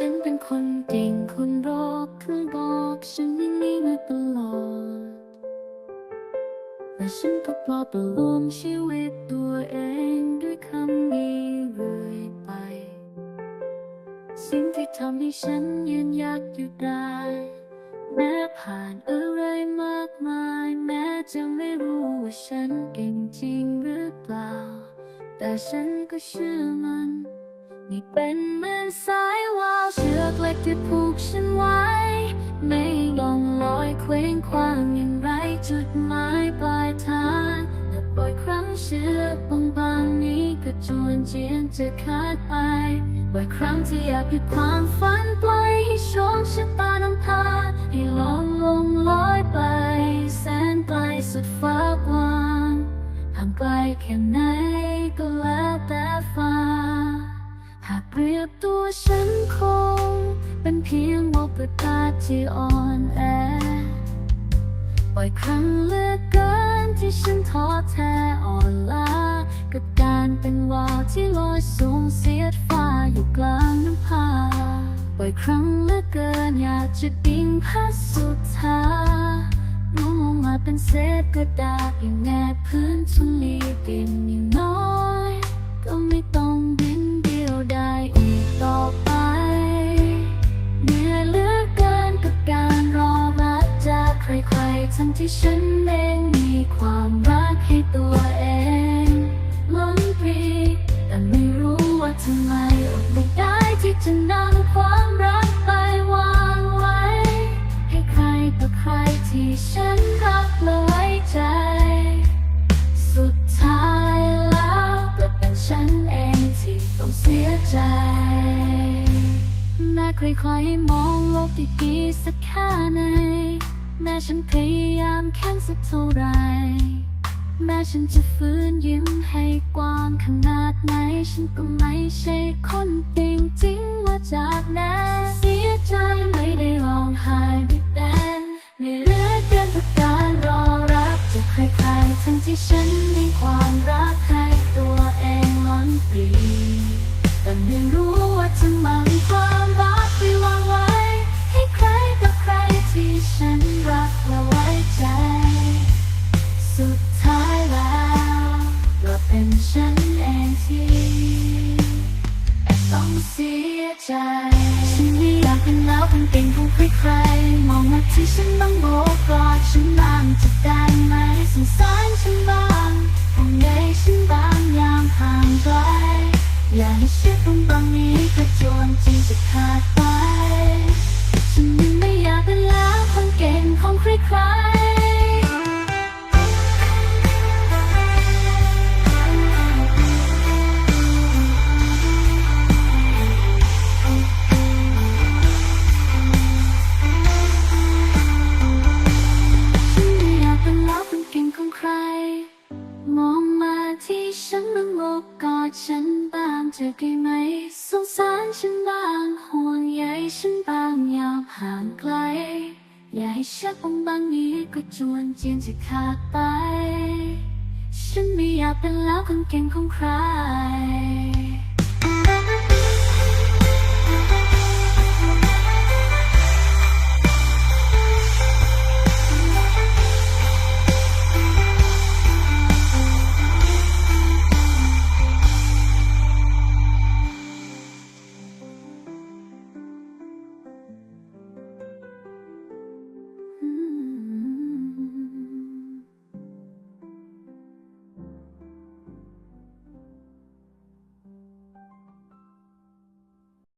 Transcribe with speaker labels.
Speaker 1: ฉันเป็นคนเก่งคนรบคงบอกฉันอย่างนี้มาตลอดแต่ฉันก็ปลอบประโลมชีวิตตัวเองด้วยคำนี้เรื่อยไป สิ่งที่ทำให้ฉันยืนหยัดอยู่ได้แม้ผ่านอะไรมากมาย แม้จะไม่รู้ว่าฉันเก่งจริงหรือเปล่า แต่ฉันก็เชื่อมัน นี่เป็นเหมือนสายวาวเชือกเล็กที่ผูกฉันไว้ ไม่ลองลอยเคว้งคว้างอย่างไรจุดหมายปลายทางแต่บ่อยครั้งเชือกบางๆนี้ก็จวนเจียนจะขาดไปบ่อยครั้งที่อยากหยุดความฝันปล่อยให้โชคชะตานำพาให้ลองลงลอยไป บตัวฉันคง เป็นเพียงโมประกาที่อ่อนแอบ่อยครั้งเลือกเกินที่ฉันท้อแท้อ่อนล้ากับการเป็นวาวที่ลอยสูงเสียดฟ้าอยู่กลางน้ำพาบ่อยครั้งเลือกเกินอยากจะดิ่งพัสุดท้าร่วงลงมาเป็นเศษกระดาษอย่างแนบพื้นทุลีดิน ทั้งที่ฉันเองมีความรักให้ตัวเองล้นปรีแต่ไม่รู้ว่าทำไมอดไม่ได้ที่จะนำความรักไปวางไว้ ให้ใครต่อใครที่ฉันรักและไว้ใจ สุดท้ายแล้วก็เป็นฉันเองที่ต้องเสียใจแม้ใครๆมองโลกดีๆสักแค่ไหน แม้ฉันพยายามแค่สักเท่าไร แม้ฉันจะฟื้นยิ้มให้กว้างขนาดไหน ฉันก็ไม่ใช่คนจริงจริงๆว่าจากนั้นเสียใจไม่ได้ร้องไห้ไม่แดนไม่เลือเกิน ทีต้องเสียใจ ฉันไม่อยากเป็นแล้วเป็นเก่งของใครๆมองมาที่ฉันบ้างโบกอดฉันบ้างจะได้ไหมสงสารฉันบ้างห่วงใยฉันบ้างยามห่างไกลอย่าให้เชื่อคำบางนี้กระจวนจริงจะขาด กอดฉันบ้างจะได้ไหม สงสารฉันบ้างห่วงใยฉันบ้างยามห่างไกล อย่าให้ชักองบางนี้ก็จวนเจียนจะขาดไป ฉันไม่อยากเป็นแล้วคนเก่งของใคร